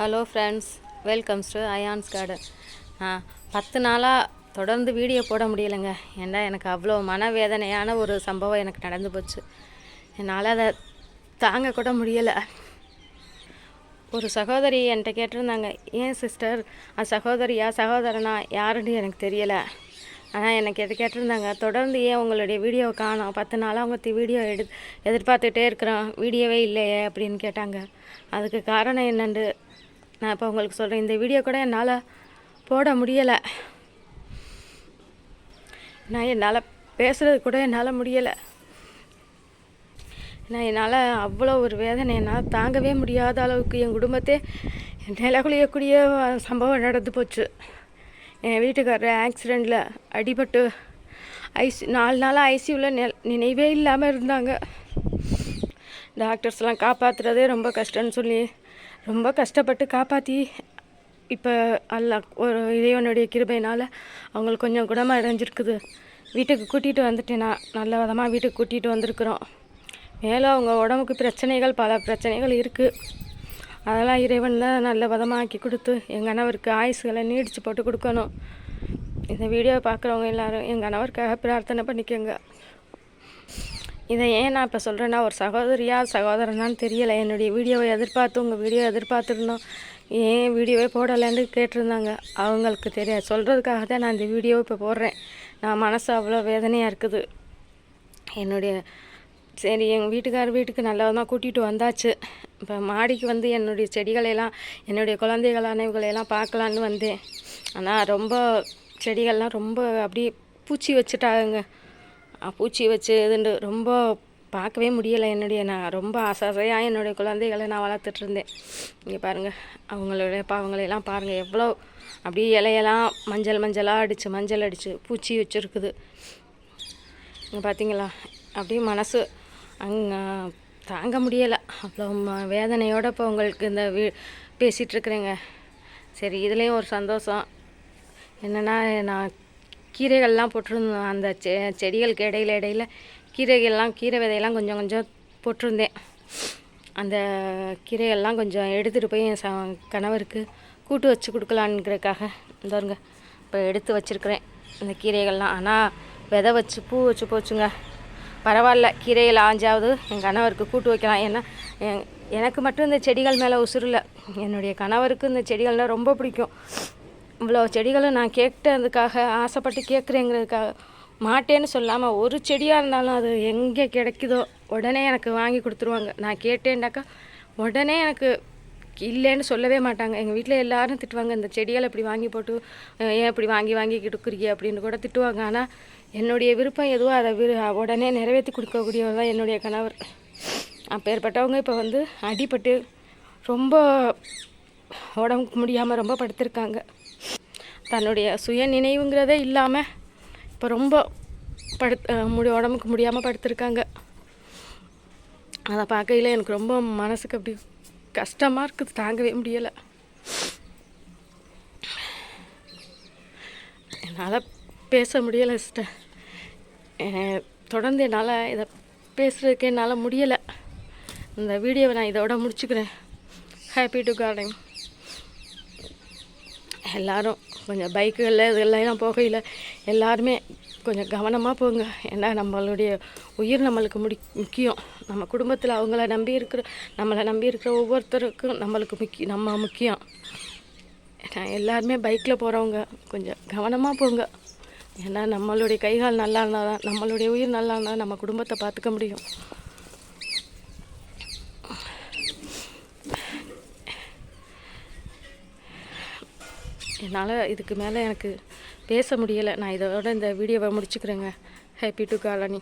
Hello friends welcomes to Ayans garden ஆ பத்து நாளாக தொடர்ந்து வீடியோ போட முடியலைங்க. ஏன்னா எனக்கு அவ்வளோ மனவேதனையான ஒரு சம்பவம் எனக்கு நடந்து போச்சு. என்னால் அதை தாங்க கூட முடியலை. ஒரு சகோதரி என்கிட்ட கேட்டிருந்தாங்க ஏன் சிஸ்டர் அது சகோதரியா சகோதரனா? யாருன்னு எனக்கு தெரியலை. ஆனால் எனக்கு எது கேட்டிருந்தாங்க தொடர்ந்து ஏன் உங்களுடைய வீடியோ காணோம்? பத்து நாளாக உங்கள் வீடியோ எடு எதிர்பார்த்துட்டே இருக்கிறோம். வீடியோவே இல்லையே அப்படின்னு கேட்டாங்க. அதுக்கு காரணம் என்னென்று நான் இப்போ உங்களுக்கு சொல்கிறேன் இந்த வீடியோ கூட என்னால் போட முடியலை. நான் என்னால் பேசுகிறது கூட என்னால் முடியலை. நான் என்னால் அவ்வளோ ஒரு வேதனை என்னால் தாங்கவே முடியாத அளவுக்கு என் குடும்பத்தை நிலகுலியக்கூடிய சம்பவம் நடந்து போச்சு. என் வீட்டுக்காரர் ஆக்சிடெண்ட்டில் அடிபட்டு ஐசி நாலு நாளாக ஐசியூவில் நினைவே இல்லாமல் இருந்தாங்க. டாக்டர்ஸ்லாம் காப்பாற்றுறதே ரொம்ப கஷ்டம்னு சொல்லி ரொம்ப கஷ்டப்பட்டு காப்பாற்றி இப்போ அல்ல ஒரு இறைவனுடைய கிருபையினால் அவங்களுக்கு கொஞ்சம் குணமாக அடைஞ்சிருக்குது. வீட்டுக்கு கூட்டிகிட்டு வந்துட்டேன் நான். நல்ல விதமாக வீட்டுக்கு கூட்டிகிட்டு வந்திருக்குறோம். மேலும் அவங்க உடம்புக்கு பிரச்சனைகள் பல பிரச்சனைகள் இருக்குது அதெல்லாம் இறைவன் தான் நல்ல விதமாக்கி கொடுத்து எங்கள் கணவருக்கு ஆயுசுகளை நீடித்து போட்டு கொடுக்கணும். இந்த வீடியோவை பார்க்குறவங்க எல்லாரும் எங்கள் கணவருக்காக பிரார்த்தனை பண்ணிக்கோங்க. இதை ஏன் நான் இப்போ சொல்கிறேன்னா ஒரு சகோதரியா சகோதரனான்னு தெரியலை. என்னுடைய வீடியோவை எதிர்பார்த்து உங்கள் வீடியோ எதிர்பார்த்துருந்தோம். ஏன் வீடியோவே போடலைன்னு கேட்டிருந்தாங்க. அவங்களுக்கு தெரியாது. சொல்கிறதுக்காக தான் நான் இந்த வீடியோவை இப்போ போடுறேன். நான் மனசு அவ்வளோ வேதனையாக இருக்குது. என்னுடைய சரி எங்கள் வீட்டுக்கார் வீட்டுக்கு நல்ல கூட்டிகிட்டு வந்தாச்சு. இப்போ மாடிக்கு வந்து என்னுடைய செடிகளையெல்லாம் என்னுடைய குழந்தைகள் அனைவுகளையெல்லாம் பார்க்கலான்னு வந்தேன். ஆனால் ரொம்ப செடிகள்லாம் ரொம்ப அப்படியே பூச்சி வச்சுட்டாங்க பூச்சி வச்சு இதுண்டு ரொம்ப பார்க்கவே முடியலை என்னுடைய நான் ரொம்ப ஆசையாக என்னுடைய குழந்தைகளை நான் வளர்த்துட்டு இருந்தேன். இங்கே பாருங்கள் அவங்களுடைய பாவங்களையெல்லாம் பாருங்கள் எவ்வளோ அப்படியே இலையெல்லாம் மஞ்சள் மஞ்சளாக அடித்து மஞ்சள் அடித்து பூச்சி வச்சுருக்குது. இங்கே பார்த்தீங்களா அப்படியே மனசு அங்கே தாங்க முடியலை. அவ்வளோ ம- இப்போ உங்களுக்கு இந்த வீ பேசிகிட்ருக்குறேங்க சரி இதுலேயும் ஒரு சந்தோஷம். என்னென்னா நான் கீரைகள்லாம் போட்டிருந்தோம் அந்த செ செடிகளுக்கு இடையில இடையில கீரைகள்லாம் கீரை விதையெல்லாம் கொஞ்சம் கொஞ்சம் போட்டிருந்தேன். அந்த கீரைகள்லாம் கொஞ்சம் எடுத்துகிட்டு போய் என் ச கணவருக்கு கூட்டு வச்சு கொடுக்கலான்ங்கிறதுக்காக இந்தோருங்க இப்போ எடுத்து வச்சுருக்கிறேன் இந்த கீரைகள்லாம். ஆனால் விதை வச்சு பூ வச்சு போச்சுங்க. பரவாயில்ல கீரைகள் ஆஞ்சாவது என் கணவருக்கு கூட்டு வைக்கலாம். ஏன்னா எனக்கு மட்டும் இந்த செடிகள் மேலே உசுறு என்னுடைய கணவருக்கு இந்த செடிகள்னால் ரொம்ப பிடிக்கும். இவ்வளோ செடிகளை நான் கேட்டதுக்காக ஆசைப்பட்டு கேட்குறேங்கிறதுக்காக மாட்டேன்னு சொல்லாமல் ஒரு செடியாக இருந்தாலும் அது எங்கே கிடைக்குதோ உடனே எனக்கு வாங்கி கொடுத்துருவாங்க. நான் கேட்டேன்டாக்கா உடனே எனக்கு இல்லைன்னு சொல்லவே மாட்டாங்க. எங்கள் வீட்டில் எல்லாரும் திட்டுவாங்க இந்த செடிகளை இப்படி வாங்கி போட்டு ஏன் இப்படி வாங்கி வாங்கி கொடுக்குறீங்க? அப்படின்னு கூட திட்டுவாங்க. ஆனால் என்னுடைய விருப்பம் எதுவோ அதை விரு உடனே நிறைவேற்றி கொடுக்கக்கூடியவர் தான் என்னுடைய கணவர். அப்பேற்பட்டவங்க இப்போ வந்து அடிபட்டு ரொம்ப உடம்புக்கு முடியாமல் ரொம்ப படுத்திருக்காங்க. தன்னுடைய சுய நினைவுங்கிறதே இல்லாமல் இப்போ ரொம்ப படுத் முடி உடம்புக்கு முடியாமல் படுத்திருக்காங்க. அதை பார்க்கையில் எனக்கு ரொம்ப மனசுக்கு அப்படி கஷ்டமாக இருக்குது. தாங்கவே முடியலை. என்னால் பேச முடியலை சிஸ்டர் தொடர்ந்து என்னால் இதை பேசுகிறதுக்கு என்னால் முடியலை. இந்த வீடியோவை நான் இதோட முடிச்சுக்கிறேன். ஹாப்பி டு கார்டன் எல்லாரும் கொஞ்சம் பைக்குகளில் இதெல்லாம் போகையில் எல்லாருமே கொஞ்சம் கவனமாக போங்க. ஏன்னா நம்மளுடைய உயிர் நம்மளுக்கு முடி முக்கியம். நம்ம குடும்பத்தில் அவங்கள நம்பி இருக்கிற நம்மளை நம்பி இருக்கிற ஒவ்வொருத்தருக்கும் நம்மளுக்கு முக்கிய நம்ம முக்கியம். ஏன்னா எல்லாருமே பைக்கில் போகிறவங்க கொஞ்சம் கவனமாக போங்க. ஏன்னா நம்மளுடைய கைகால் நல்லா இருந்தால் தான் நம்மளுடைய உயிர் நல்லா இருந்தால் நம்ம குடும்பத்தை பார்த்துக்க முடியும். என்னால் இதுக்கு மேலே எனக்கு பேச முடியலை. நான் இதோட இந்த வீடியோவை முடிச்சுக்கிறேங்க. Happy to colony